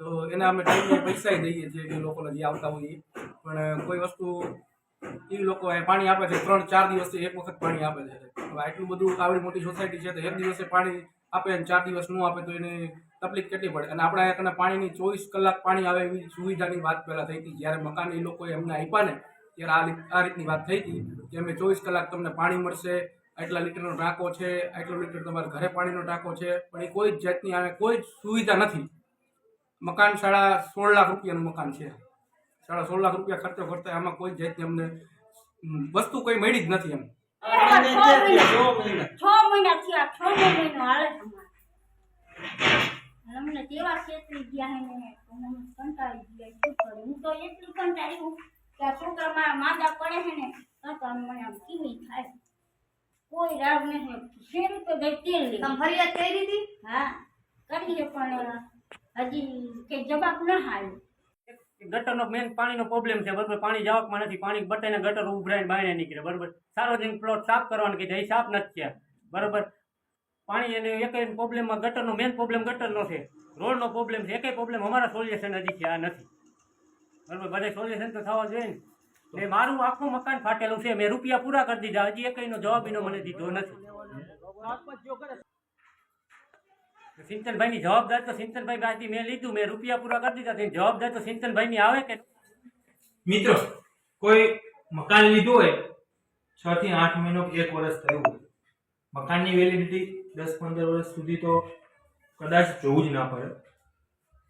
તો એને અમે ટાઈમે પૈસા દઈએ છીએ જે લોકોને જે આવતા હોઈએ. પણ કોઈ વસ્તુ એ લોકો પાણી આપે છે, ત્રણ, ચાર દિવસથી એક વખત પાણી આપે છે. આટલું બધું આવડી મોટી સોસાયટી છે, તો એક દિવસે પાણી આપે અને ચાર દિવસ ન આપે, તો એને તકલીફ કેટલી પડે? અને આપણે અહીંયા કને પાણીની ચોવીસ કલાક પાણી આવે એવી સુવિધાની વાત પહેલાં થઈ હતી. જ્યારે મકાન એ લોકોએ અમને આપ્યા ને, ત્યારે આ આ રીતની વાત થઈ હતી કે અમે ચોવીસ કલાક તમને પાણી મળશે, આટલા લીટરનો ટાંકો છે, આટલો લીટર તમારે ઘરે પાણીનો ટાંકો છે. પણ એ કોઈ જ જાતની આવે કોઈ જ સુવિધા નથી. મકાન સાડા સોળ લાખ રૂપિયાનું મકાન છે. સાડા સોળ લાખ રૂપિયા ખર્ચો કરતા આમાં કોઈ જાતની અમને વસ્તુ કોઈ મળી જ નથી એમ. છ મહિના થયા છ મહિનો હાલે. અમને તેવા છેતરી ગયા ને હું કંટાળી ગયા શું કરું? હું તો એટલું કંટાળી હું કે આ છોકરા મારા માંદા પડે છે ને તો તો મને આમ કીવી થાય કોઈ રાવ નહીં ગઈ તેલ ફરિયાદ કરી હતી હા કરીએ પણ હજી કે જવાબ ન હાલ્યો ગટરનો મેન પાણીનો પ્રોબ્લેમ છે બરોબર? પાણી જવાકમાં નથી પાણી બટાઈને ગટર ઉભરાઈને બહાર નીકળે બરોબર? સાર્વજનિક પ્લોટ સાફ કરવાનું કીધું એ સાફ નથી થયા બરોબર? પાણી એને એક પ્રોબ્લેમમાં ગટરનો મેન પ્રોબ્લેમ ગટરનો છે. રોડનો પ્રોબ્લેમ છે એકેય પ્રોબ્લેમ અમારા સોલ્યુશન હજી છે આ નથી. બરોબર? બધા સોલ્યુશન તો થવા જોઈએ ને. મારું આખું મકાન ફાટેલું છે મેં રૂપિયા પૂરા કરી દીધા હજી એકયનો જવાબ એનો મને દીધો નથી. સિંચનભાઈની જવાબદારી તો સિંચનભાઈ પાસેથી મેં લીધું, મેં રૂપિયા પૂરા કરી દીધા. જવાબદારી તો સિંચનભાઈની આવે કે મિત્રો, કોઈ મકાન લીધું હોય, છ થી આઠ મહિનો એક વર્ષ થયું હોય, મકાનની વેલિડિટી દસ પંદર વર્ષ સુધી તો કદાચ જોવું જ ના પડે.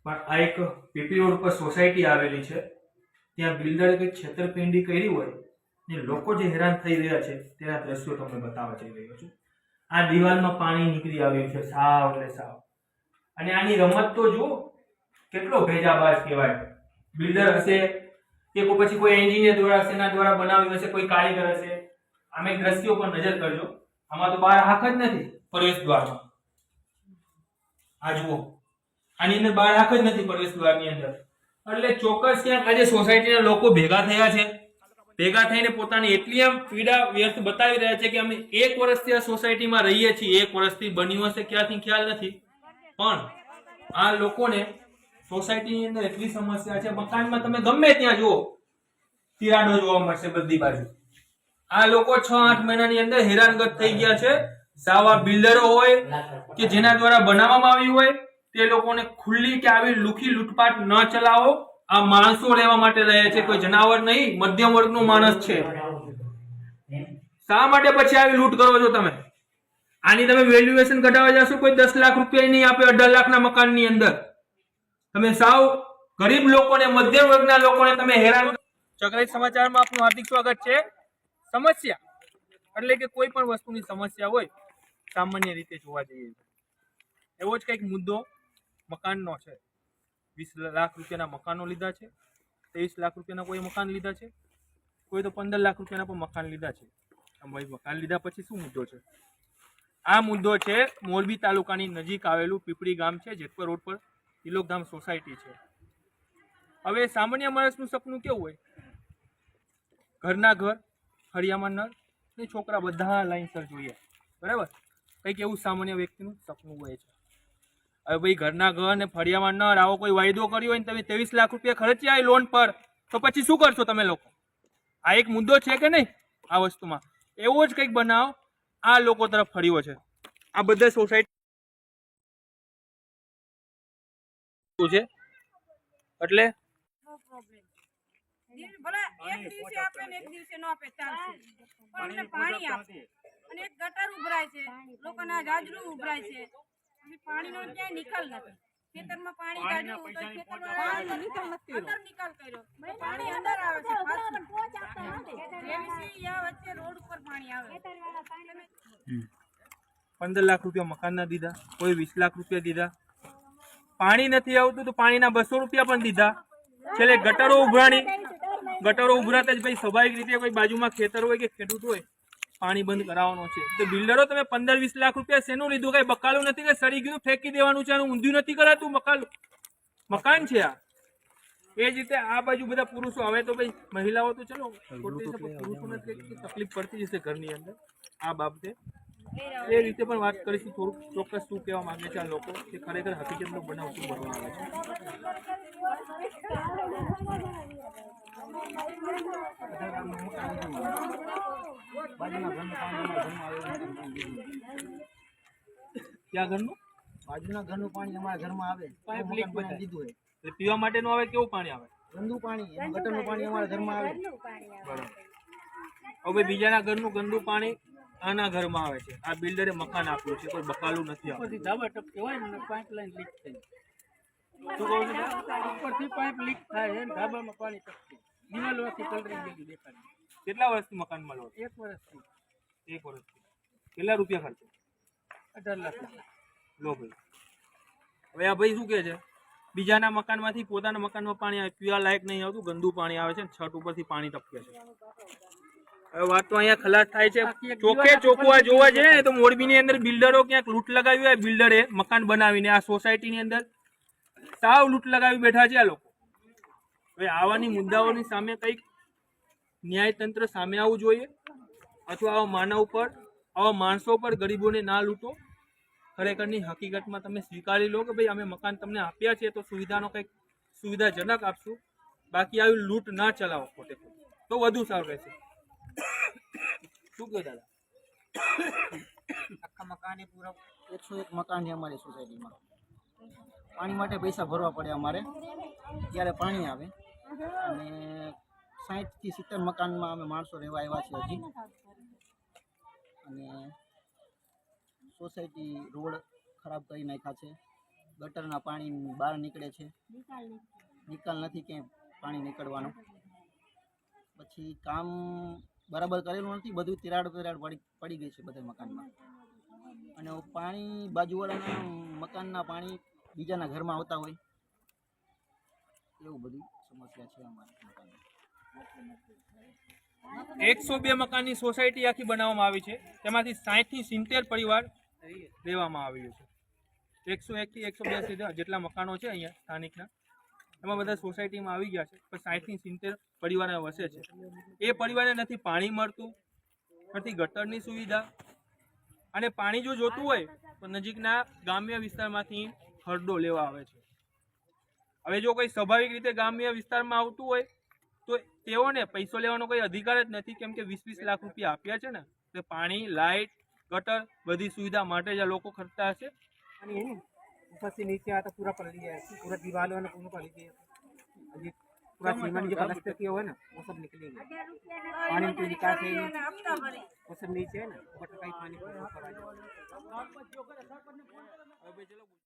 પણ આ એક પીપી રોડ પર સોસાયટી આવેલી છે, ત્યાં બિલ્ડરે કંઈક છેતરપિંડી કરી હોય ને લોકો જે હેરાન થઈ રહ્યા છે, તેના દ્રશ્યો તમને બતાવવા જઈ રહ્યો છું. આ દિવાલમાં પાણી નીકળી આવ્યું છે, સાવ એટલે સાવ. અને આની રમત તો જુઓ, કેટલો ભેજાબાજ કહેવાય. બિલ્ડર હશે, કે કોઈ પછી કોઈ એન્જિનિયર દ્વારા હશે, એના દ્વારા બનાવ્યું હશે, કોઈ કારીગર હશે, આમે દ્રશ્યો પર નજર કરજો. આમાં તો બહાર હાક જ નથી પ્રવેશ દ્વારમાં. આ જુઓ. આની અંદર બહાર હાક જ નથી પ્રવેશ દ્વારની અંદર. એટલે ચોક્કસ ક્યાંક આજે સોસાયટીના લોકો ભેગા થયા છે. ભેગા થઈને પોતાની એટલી આમ પીડા વ્યર્થ બતાવી રહ્યા છે કે અમે એક વર્ષથી આ સોસાયટીમાં રહીએ છીએ. એક વર્ષથી બન્યું હશે, ક્યાંથી ખ્યાલ નથી. પણ આ લોકોને સોસાયટીની અંદર એટલી સમસ્યા છે. મકાનમાં તમે ગમે ત્યાં જુઓ, તિરાડો જોવા મળશે બધી બાજુ. આ લોકો છ, આઠ મહિનાની અંદર હેરાનગત થઈ ગયા છે. સાવા બિલ્ડરો હોય કે જેના દ્વારા બનાવવામાં આવ્યું હોય, તે લોકોને ખુલ્લી કે આવી લુખી લૂંટપાટ ન ચલાવો. આ માણસો લેવા માટે રહે છે, કોઈ જનાવર નહીં, મધ્યમ વર્ગનો માણસ છે. શા માટે પછી આવી લૂંટ કરો છો તમે? આની તમે વેલ્યુએશન કઢાવવા જશો, કોઈ દસ લાખ રૂપિયા નહીં આપે અઢાર લાખના મકાનની અંદર. તમે સાવ ગરીબ લોકોને, મધ્યમ વર્ગના લોકોને તમે હેરાન ચક્રિત સમાચારમાં આપનું હાર્દિક સ્વાગત છે. સમસ્યા એટલે કે કોઈ પણ વસ્તુની સમસ્યા હોય, સામાન્ય રીતે જોવા જઈએ એવો જ કંઈક મુદ્દો મકાનનો છે. વીસ લાખ રૂપિયાના મકાનો લીધા છે, ત્રેવીસ લાખ રૂપિયાના કોઈ મકાન લીધા છે, કોઈ તો પંદર લાખ રૂપિયાના પણ મકાન લીધા છે. ભાઈ મકાન લીધા પછી શું મુદ્દો છે? આ મુદ્દો છે મોરબી તાલુકાની નજીક આવેલું પીપળી ગામ છે, જેતપર રોડ પર તિલોકધામ સોસાયટી છે. હવે સામાન્ય માણસનું સપનું કેવું હોય? ઘરના ઘર, ફળિયામાં નળ ને છોકરા બધા લાઈનસર જોઈએ. બરાબર? કંઈક એવું સામાન્ય વ્યક્તિનું સપનું હોય છે. હવે ભાઈ ઘરના ઘર ને ફળિયામાં ન આવો કોઈ વાયદો કર્યો હોય ને તમે ત્રેવીસ લાખ રૂપિયા ખર્ચ્યા લોન પર તો પછી શું કરશો તમે લોકો? આ એક મુદ્દો છે કે નહીં આ વસ્તુમાં? એવો જ કંઈક બનાવ આ લોકો તરફ ફર્યો છે. આ બધા સોસાયટી છે? એટલે ભલે એક દિવસે આપે ને એક દિવસે ન આપે ચાલશે. પણ અમને પાણી આપે. અને એક ગટર ઉભરાય છે. લોકોના જાજરૂ ઉભરાય છે. અને પાણીનો ક્યાંય નિકાલ નથી. ખેતરમાં પાણી કાઢ્યું તો ખેતરમાં અંદર નિકાલ કર્યો. પાણી અંદર આવે છે. પાછું. JVC યા વચ્ચે રોડ ઉપર પાણી આવે. પંદર લાખ રૂપિયા મકાનના દીધા. કોઈ વીસ લાખ રૂપિયા દીધા. પાણી નથી આવતું તો પાણીના બસો રૂપિયા પણ દીધા. છેલ્લે ગટરો ઉભરાણી. ગટરો ઉભરાતા જ ભાઈ સ્વાભાવિક રીતે કોઈ બાજુમાં ખેતર હોય કે ખેડૂત હોય પાણી બંધ કરાવવાનો છે. તો બિલ્ડરો તમે પંદર વીસ લાખ રૂપિયા શેનું લીધું? કઈ બકાલું નથી કે સડી ગયું? ફેંકી દેવાનું છે આનું ઊંધું નથી કરાતું? મકાન મકાન છે આ. એ જ રીતે આ બાજુ બધા પુરુષો. હવે તો ભાઈ મહિલાઓ તો ચલો ખોટી નથી પુરુષોને તકલીફ પડતી જશે ઘરની અંદર. આ બાબતે. એ રીતે પણ વાત કરીશું થોડુંક. ચોક્કસ શું કહેવા માંગે છે આ લોકો કે ખરેખર હકીકતનો બનાવ શું બનવા આવે છે? ક્યાં ઘરનું? બાજુના ઘરનું પાણી અમારા ઘરમાં આવે. પાઇપ લીક દીધું હોય. એટલે પીવા માટેનું આવે કેવું પાણી આવે? ગંદુ પાણી ગટરનું પાણી અમારા ઘરમાં આવે. બરાબર. હવે બીજાના ઘરનું ગંદુ પાણી આના ઘરમાં આવે છે. આ બિલ્ડરે મકાન આપ્યું છે. કોઈ બકાલું નથી ઉપરથી ધાબા ટપકે હોય ને પાઇપલાઇન લીક થઈ. ઉપરથી પાઇપ લીક થાય છે ધાબામાં પાણી ટપકે. દિવાલોથી કલરિંગ બીજું દેખાડી. કેટલા વર્ષથી મકાન મળો એક વર્ષથી. એક વર્ષથી. કેટલા રૂપિયા ખર્ચે? અઢાર લાખ લો ભાઈ. હવે આ ભાઈ શું કહે છે? બીજાના મકાનમાંથી પોતાના મકાનમાં પાણી આવે પીવા લાયક નહીં આવતું ગંદુ પાણી આવે છે છત ઉપરથી પાણી ટપકે છે. હવે વાત તો અહીંયા ખલાસ થાય છે. ચોકે ચોકવા જોવા જઈએ ને તો મોરબીની અંદર બિલ્ડરો ક્યાંક લૂંટ લગાવી હોય બિલ્ડરે મકાન બનાવીને આ સોસાયટીની અંદર સાવ લૂંટ લગાવી બેઠા છે આ લોકો. હવે આવાની મુદ્દાઓની સામે કંઈક ન્યાયતંત્ર સામે આવવું જોઈએ અથવા આવા માનવ પર, આવા માણસો પર ગરીબોને ના લૂંટો. ખરેખરની હકીકતમાં તમે સ્વીકારી લો કે ભાઈ અમે મકાન તમને આપ્યા છે તો સુવિધાનો કંઈક સુવિધાજનક આપશું. બાકી આવી લૂંટ ના ચલાવો ખોટે તો વધુ સારું રહેશે. શું કહો દાદા? આખા મકાને પૂરા એકસો એક મકાન છે અમારી સોસાયટીમાં પાણી માટે પૈસા ભરવા પડે અમારે. ત્યારે પાણી આવે અને સાહીઠથી સિત્તેર મકાનમાં અમે માણસો રહેવા આવ્યા છીએ હજી. અને સોસાયટી રોડ ખરાબ કરી નાખ્યા છે. ગટરના પાણી બહાર નીકળે છે. નિકાલ નથી ક્યાંય પાણી નીકળવાનો. પછી કામ બરાબર કરેલું નથી, બધું તિરાડ તિરાડ પડી પડી ગઈ છે બધા મકાનમાં. અને પાણી બાજુવાળાના મકાનના પાણી બીજાના ઘરમાં આવતા હોય. એવું બધી સમસ્યા છે અમારા એકસો બે મકાનની સોસાયટી આખી બનાવવામાં આવી છે. તેમાંથી સાહીઠથી સિત્તેર પરિવાર લેવામાં આવ્યું છે. એકસો એકથી એકસો બે જેટલા મકાનો છે અહીંયા સ્થાનિકના, એમાં બધા સોસાયટીમાં આવી ગયા છે. પણ સાહીઠથી સિત્તેર પરિવાર વસે છે. એ પરિવારને નથી પાણી મળતું, નથી ગટરની સુવિધા. અને પાણી જો જોતું હોય, તો નજીકના ગ્રામ્ય વિસ્તારમાંથી ખરડો લેવા આવે છે. હવે જો કોઈ સ્વાભાવિક રીતે ગ્રામ્ય વિસ્તારમાં આવતું હોય તો તેઓને પૈસો લેવાનો કોઈ અધિકાર જ નથી કેમ કે વીસ વીસ લાખ રૂપિયા આપ્યા છે ને તે પાણી લાઇટ ગટર બધી સુવિધા માટે જ આ લોકો ખર્ચતા હશે અને એનું ऊपर से नीचे आता पूरा पलट गया है पूरा दीवार वाला पूरा पलट गया है अभी पूरा सीमेंट जो प्लास्टर किया हुआ है ना वो सब निकलेगा पानी की निकास है ही नहीं। આપતા ભરે वो सब नीचे है ना गटर का ही पानी पूरा ऊपर आ जाएगा હવે ચલો